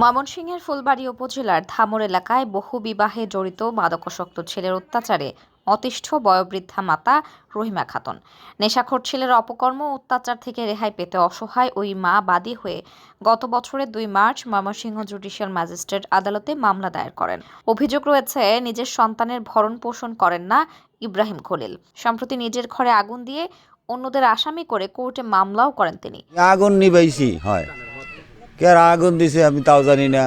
ময়মনসিংহের ফুলবাড়ি উপজেলার ধামর এলাকায় বহু বিবাহে জড়িত মাদকাসক্ত ছেলের অত্যাচারে অতিষ্ঠ বয়োবৃদ্ধা মাতা রহিমা খাতুন। নেশাখোর ছেলের অপকর্ম অত্যাচার থেকে রেহাই পেতে অসহায় ওই মা বাদী হয়ে গত বছরের দুই মার্চ ময়মনসিংহ জুডিশিয়াল ম্যাজিস্ট্রেট আদালতে মামলা দায়ের করেন। অভিযোগ রয়েছে, নিজের সন্তানের ভরণ পোষণ করেন না ইব্রাহিম খলিল। সম্প্রতি নিজের ঘরে আগুন দিয়ে অন্যদের আসামি করে কোর্টে মামলাও করেন তিনি। আগুন নিবাইছি হয়। কে আর আগুন দিছে আমি তাও জানি না।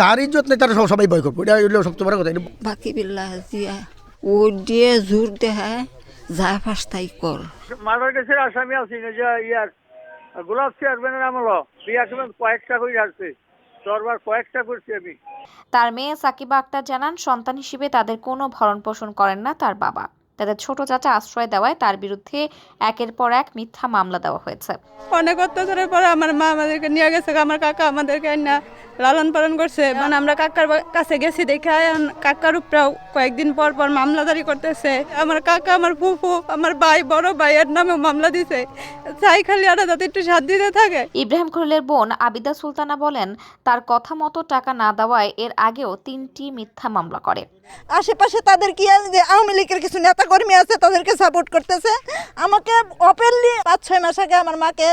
যার ইজ্জত নেই তারা সবাই ভয় করব। এটা হইল সবচেয়ে বড় কথা বাকি বিল্লাহ ও দিয়ে জোর দেহায় যা ফাস তাই কর। মার্ডার কেসের আসামি আছি না যে ইয়ার গোলাপ চেয়ারম্যানের আমল। বিয়া কয়েকটা করে আসছে দরবার কয়েকটা করছি আমি। তার মেয়ে সাকিবা আক্তার জানান সন্তান হিসেবে তাদের কোনো ভরণ পোষণ করেন না তার বাবা। তাদের ছোট চাচা আশ্রয় দেওয়ায় তার বিরুদ্ধে একের পর এক মিথ্যা মামলা দেওয়া হয়েছে। অনেক অত্যাচারের পরে আমার মা আমাদেরকে নিয়ে গেছে আমার কাকা আমাদেরকে না লালন পালন করছে। মানে আমরা কাকার কাছে গেছি দেখে কাকার উপরেও কয়েকদিন পর পর মামলাদারি করতেছে। আমার কাকা আমার ফুফু আমার ভাই বড় ভাইয়ের নামে মামলা দিছে। চাই খালি ওরা যাতে একটু সাথ দিতে থাকে। ইব্রাহিম খলিলের বোন আবিদা সুলতানা বলেন তার কথা মতো টাকা না দেওয়ায় এর আগেও তিনটি মিথ্যা মামলা করে। আশেপাশে তাদের কি আছে যে আওয়ামী লীগের কিছু নেতা কর্মী আছে, তাদেরকে সাপোর্ট করতেছে। আমাকে ওপেনলি পাঁচ, ছয় মাস আগে আমার মাকে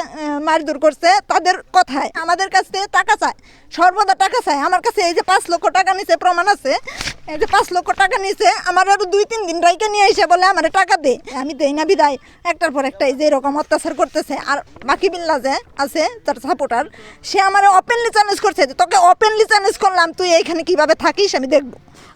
মারধর করছে তাদের কথায়। আমাদের কাছ থেকে টাকা চায়, সর্বদা টাকা চায়। আমার কাছে এই যে পাঁচ লক্ষ টাকা নিছে প্রমাণ আছে, এই যে পাঁচ লক্ষ টাকা নিছে আমার আরও দুই, তিন দিন রাইকে নিয়ে এসে বলে আমার টাকা দে। আমি দেই না বিদায়। একটার পর একটা এই যে এরকম অত্যাচার করতেছে। আর বাকি বিল্লা যে আছে, তার সাপোর্টার সে আমার ওপেনলি চ্যালেঞ্জ করছে তোকে ওপেনলি চ্যালেঞ্জ করলাম, তুই এইখানে কীভাবে থাকিস আমি দেখব।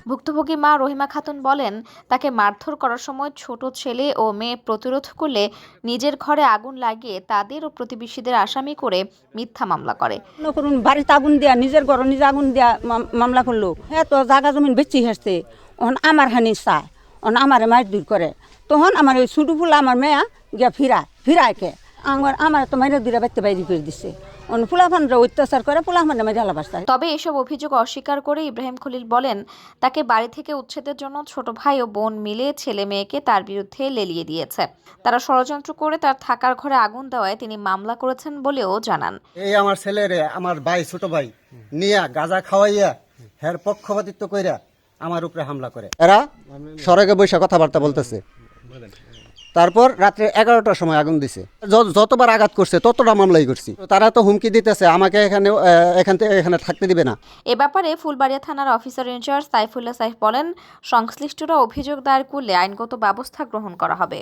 ভুক্তভোগী মা রহিমা খাতুন বলেন, তাকে মারধর করার সময় ছোট ছেলে ও মেয়ে প্রতিরোধ করলে নিজের ঘরে আগুন লাগিয়ে তাদের ও প্রতিবেশীদের আসামি করে মিথ্যা মামলা করে। করুন, বাড়িতে আগুন দেয়া, নিজের ঘর নিজে আগুন দেয়া মাম- মামলা করল। হ্যাঁ তো জাগা জমিন বেচি হেসছে। ওহন আমার হানি চায় ওহন আমার মার দূর করে। তখন আমার ওই ছোটো ফুলা, আমার মেয়া গিয়া ফিরায় ফিরায়কে আমার আমার তো মাইরে দূরে বাইতে বাইরে করে দিছে। অন অত্যাচার করে তবে এসব অভিযোগ অস্বীকার করে ইব্রাহিম খলিল বলেন তাকে বাড়ি থেকে উচ্ছেদের জন্য ছোট ভাই ও বোন মিলে ছেলে মেয়েকে তার বিরুদ্ধে লেলিয়ে দিয়েছে। তারা ষড়যন্ত্র করে তার থাকার ঘরে আগুন দেওয়ায় তিনি মামলা করেছেন বলেও জানান। এই আমার ছেলেরে আমার ভাই ছোট ভাই নিয়া গাজা খাওয়াইয়া হের পক্ষপাতিত্ব কইরা আমার উপরে হামলা করে। এরা সড়কে বসে কথাবার্তা বলতেছে। তারপর রাত্রে এগারোটার সময় আগুন দিছে। যতবার আঘাত করছে, ততটা মামলাই করছি। তারা তো হুমকি দিতেছে, আমাকে এখানে এখান থেকে এখানে থাকতে দিবে না। এ ব্যাপারে ফুলবাড়িয়া থানার অফিসার ইনচার্জ সাইফুল্লাহ সাইফ বলেন, সংশ্লিষ্টরা অভিযোগ দায়ের করলে আইনগত ব্যবস্থা গ্রহণ করা হবে।